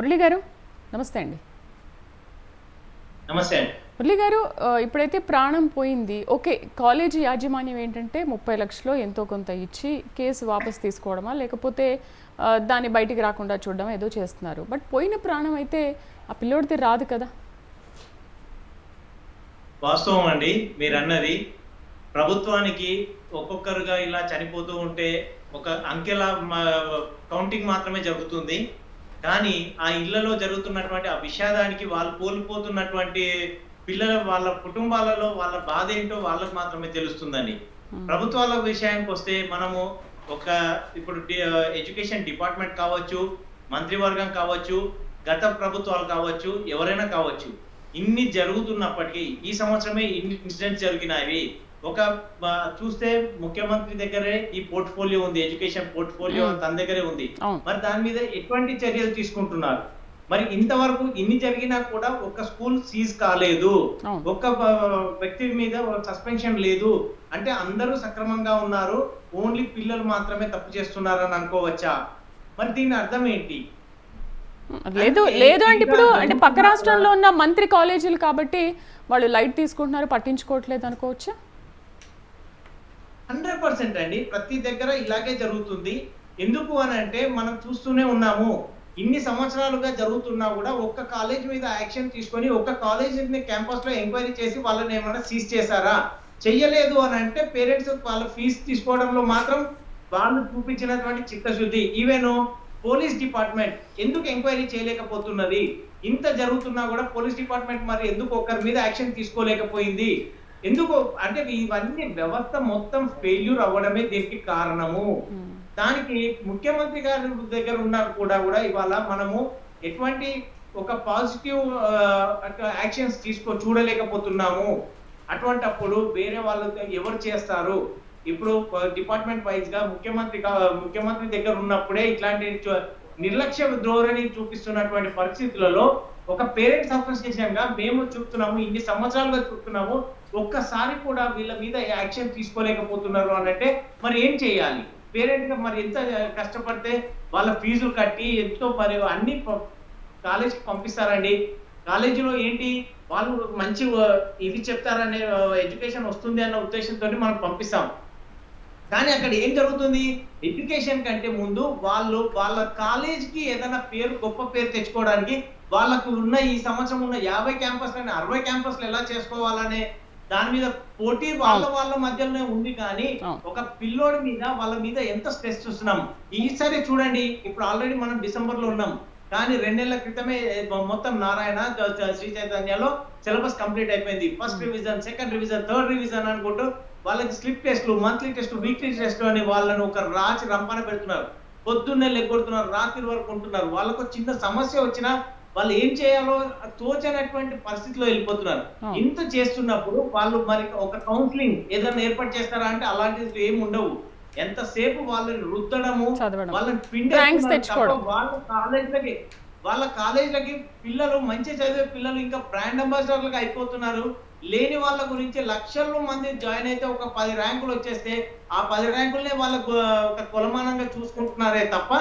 మురళి గారు నమస్తే అండి. నమస్తే అండి. మురళి గారు ఇప్పుడైతే ప్రాణం పోయింది. ఓకే కాలేజీ యాజమాన్యం ఏంటంటే ముప్పై లక్షలు ఎంతో కొంత ఇచ్చి కేసు వాపస్ తీసుకోవడమా లేకపోతే దాన్ని బయటికి రాకుండా చూడడం ఏదో చేస్తున్నారు. బట్ పోయిన ప్రాణం అయితే ఆ పిల్లోడితే రాదు కదా? వాస్తవం అండి మీరు అన్నది ప్రభుత్వానికి ఒక్కొక్కరుగా ఇలా చనిపోతూ ఉంటే ఒక అంకెల కౌంటింగ్ మాత్రమే జరుగుతుంది. కానీ ఆ ఇళ్ళలో జరుగుతున్నటువంటి ఆ విషాదానికి వాళ్ళు కోల్పోతున్నటువంటి పిల్లల వాళ్ళ కుటుంబాలలో వాళ్ళ బాధ ఏంటో వాళ్ళకు మాత్రమే తెలుస్తుందండి. ప్రభుత్వాల విషయానికి వస్తే మనము ఒక ఇప్పుడు ఎడ్యుకేషన్ డిపార్ట్మెంట్ కావచ్చు మంత్రివర్గం కావచ్చు గత ప్రభుత్వాలు కావచ్చు ఎవరైనా కావచ్చు ఇన్ని జరుగుతున్నప్పటికీ ఈ సంవత్సరమే ఇన్ని ఇన్సిడెంట్స్ జరిగినవి ఒక చూస్తే ముఖ్యమంత్రి దగ్గరే ఈ పోర్ట్ఫోలియో ఉంది ఎడ్యుకేషన్ పోర్ట్ఫోలియో. తన దగ్గరే ఉంది. మరి దాని మీద ఎటువంటి చర్యలు తీసుకుంటున్నారు? మరి ఇంతవరకు ఇన్ని జరిగినా కూడా ఒక స్కూల్ సీజ్ కాలేదు. ఒక్క వ్యక్తి మీద సస్పెన్షన్ లేదు. అంటే అందరూ సక్రమంగా ఉన్నారు. ఓన్లీ పిల్లలు మాత్రమే తప్పు చేస్తున్నారని అనుకోవచ్చా? మరి దీని అర్థం ఏంటి? లేదు లేదు అంటే ఇప్పుడు అంటే పక్క రాష్ట్రంలో ఉన్న మంత్రి కాలేజీలు కాబట్టి వాళ్ళు లైట్ తీసుకుంటున్నారు పట్టించుకోవట్లేదు అనుకోవచ్చా? పర్సెంట్ అండి. ప్రతి దగ్గర ఇలాగే జరుగుతుంది. ఎందుకు అని అంటే మనం చూస్తూనే ఉన్నాము. ఇన్ని సంవత్సరాలుగా జరుగుతున్నా కూడా ఒక్క కాలేజ్ మీద యాక్షన్ తీసుకొని ఒక్క కాలేజ్ క్యాంపస్లో ఎంక్వైరీ చేసి వాళ్ళని ఏమైనా సీజ్ చేశారా? చెయ్యలేదు అని అంటే పేరెంట్స్ వాళ్ళ ఫీజు తీసుకోవడంలో మాత్రం వాళ్ళు చూపించినటువంటి చిత్తశుద్ధి. ఈవెన్ పోలీస్ డిపార్ట్మెంట్ ఎందుకు ఎంక్వైరీ చేయలేకపోతున్నది? ఇంత జరుగుతున్నా కూడా పోలీస్ డిపార్ట్మెంట్ మరి ఎందుకు ఒకరి మీద యాక్షన్ తీసుకోలేకపోయింది? ఎందుకు అంటే ఇవన్నీ వ్యవస్థ మొత్తం ఫెయిల్యూర్ అవ్వడమే దీనికి కారణము. ఉమ్. దానికి ముఖ్యమంత్రి గారి దగ్గర ఉన్న కూడా కూడా ఇవాళ మనము ఎటువంటి ఒక పాజిటివ్ యాక్షన్స్ తీసుకో చూడలేకపోతున్నాము. అటువంటప్పుడు వేరే వాళ్ళు ఎవరు చేస్తారు? ఇప్పుడు డిపార్ట్మెంట్ వైజ్గా ముఖ్యమంత్రి ముఖ్యమంత్రి దగ్గర ఉన్నప్పుడే ఇట్లాంటి నిర్లక్ష్య ధోరణి చూపిస్తున్నటువంటి పరిస్థితులలో ఒక పేరెంట్స్ అసోసియేషన్గా మేము చూపుతున్నాము ఇన్ని సంవత్సరాలుగా చూపుతున్నాము ఒక్కసారి కూడా వీళ్ళ మీద యాక్షన్ తీసుకోలేకపోతున్నారు అని అంటే మరి ఏం చేయాలి? పేరెంట్గా మరి ఎంత కష్టపడితే వాళ్ళ ఫీజులు కట్టి ఎంతో మరి అన్ని కాలేజీకి పంపిస్తారండి. కాలేజీలో ఏంటి? వాళ్ళు మంచి ఇది చెప్తారనే ఎడ్యుకేషన్ వస్తుంది అన్న ఉద్దేశంతో మనం పంపిస్తాం. కానీ అక్కడ ఏం జరుగుతుంది? ఎడ్యుకేషన్ కంటే ముందు వాళ్ళు వాళ్ళ కాలేజ్కి ఏదైనా పేరు గొప్ప పేరు తెచ్చుకోవడానికి వాళ్ళకు ఉన్న ఈ సంవత్సరం ఉన్న యాభై క్యాంపస్లని అరవై క్యాంపస్లు ఎలా చేసుకోవాలనే దాని మీద పోటీ వాళ్ళ వాళ్ళ మధ్యలోనే ఉంది కానీ. ఒక పిల్లోడి మీద వాళ్ళ మీద ఎంత స్ట్రెస్ చూస్తున్నాం? ఈసారి చూడండి ఇప్పుడు ఆల్రెడీ మనం డిసెంబర్లో ఉన్నాం. కానీ రెండేళ్ళ క్రితమే మొత్తం నారాయణ శ్రీ చైతన్యలో సిలబస్ కంప్లీట్ అయిపోయింది. First revision second revision third revision అనుకుంటూ వాళ్ళకి స్లిప్ టెస్ట్లు మంత్లీ టెస్ట్ వీక్లీ టెస్ట్ అని వాళ్ళని ఒక రాచి రంపన పెడుతున్నారు పొద్దున్నే లెగ్గొడుతున్నారు రాత్రి వరకు ఉంటున్నారు వాళ్ళకు చిన్న సమస్య వచ్చినా వాళ్ళు ఏం చేయాలో తోచనటువంటి పరిస్థితిలో వెళ్ళిపోతున్నారు. ఇంత చేస్తున్నప్పుడు వాళ్ళు మరి ఒక కౌన్సిలింగ్ ఏదైనా ఏర్పాటు చేస్తారా అంటే అలాంటివి ఏమి ఉండవు ఎంతసేపు వాళ్ళని రుద్దడము. వాళ్ళని. తప్ప వాళ్ళ కాలేజీలకి వాళ్ళ కాలేజీలకి పిల్లలు మంచి చదివే పిల్లలు ఇంకా బ్రాండ్ అంబాసిడర్లుగా అయిపోతున్నారు. లేని వాళ్ళ గురించి లక్షల్లో మంది జాయిన్ అయితే ఒక పది ర్యాంకులు వచ్చేస్తే ఆ పది ర్యాంకులనే వాళ్ళ ఒక కొలమానంగా చూసుకుంటున్నారే తప్ప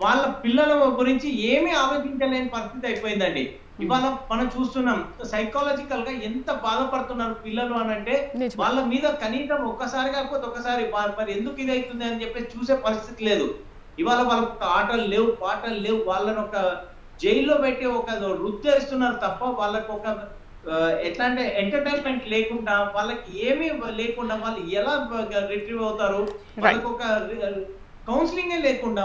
వాళ్ళ పిల్లల గురించి ఏమీ ఆలోచించలేని పరిస్థితి అయిపోయిందండి. ఇవాళ మనం చూస్తున్నాం సైకాలజికల్గా ఎంత బాధపడుతున్నారు పిల్లలు అని అంటే. వాళ్ళ మీద కనీసం ఒక్కసారి కాకపోతే ఒక్కసారి మరి ఎందుకు ఇది అవుతుంది అని చెప్పి చూసే పరిస్థితి లేదు. ఇవాళ వాళ్ళకి ఒక ఆటలు లేవు పాటలు లేవు వాళ్ళని ఒక జైల్లో పెట్టి ఒక రుద్దేస్తున్నారు తప్ప వాళ్ళకి ఒక ఎట్లా అంటే ఎంటర్టైన్మెంట్ లేకుండా వాళ్ళకి ఏమీ లేకుండా వాళ్ళు ఎలా రిట్రీవ్ అవుతారు? వాళ్ళకి ఒక కౌన్సిలింగ్ లేకుండా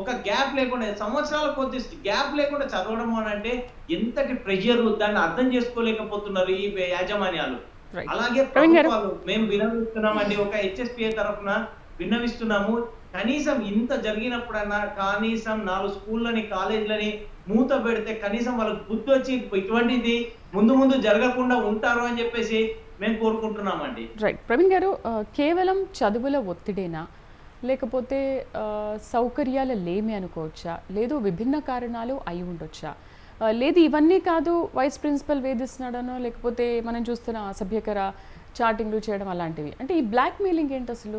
ఒక గ్యాప్ లేకుండా సంవత్సరాల కొద్ది గ్యాప్ లేకుండా చదవడం అని అంటే ఎంతటి ప్రెషర్ దాన్ని అర్థం చేసుకోలేకపోతున్నారు ఈ యాజమాన్యాలు. అలాగే మేము విన్నవిస్తున్నామండి ఒక హెచ్ఎస్పిఏ తరఫున విన్నవిస్తున్నాము. కనీసం ఇంత జరిగినప్పుడన్నా కనీసం నాలుగు స్కూళ్ళని కాలేజీలని మూత పెడితే కనీసం వాళ్ళకి బుద్ధి వచ్చి ఇటువంటిది ముందు ముందు జరగకుండా ఉంటారు అని చెప్పేసి మేము కోరుకుంటున్నామండి. రైట్ ప్రవీణ్ గారు కేవలం చదువుల ఒత్తిడేనా? లేకపోతే సౌకర్యాలు సౌకర్యాల లేమి అనుకోవచ్చా? లేదు విభిన్న కారణాలు అయి ఉండొచ్చా? లేదు ఇవన్నీ కాదు వైస్ ప్రిన్సిపల్ వేధిస్తున్నాడనో లేకపోతే మనం చూస్తున్న అసభ్యకర చాటింగ్లు చేయడం అలాంటివి. అంటే ఈ బ్లాక్ మెయిలింగ్ ఏంటి అసలు?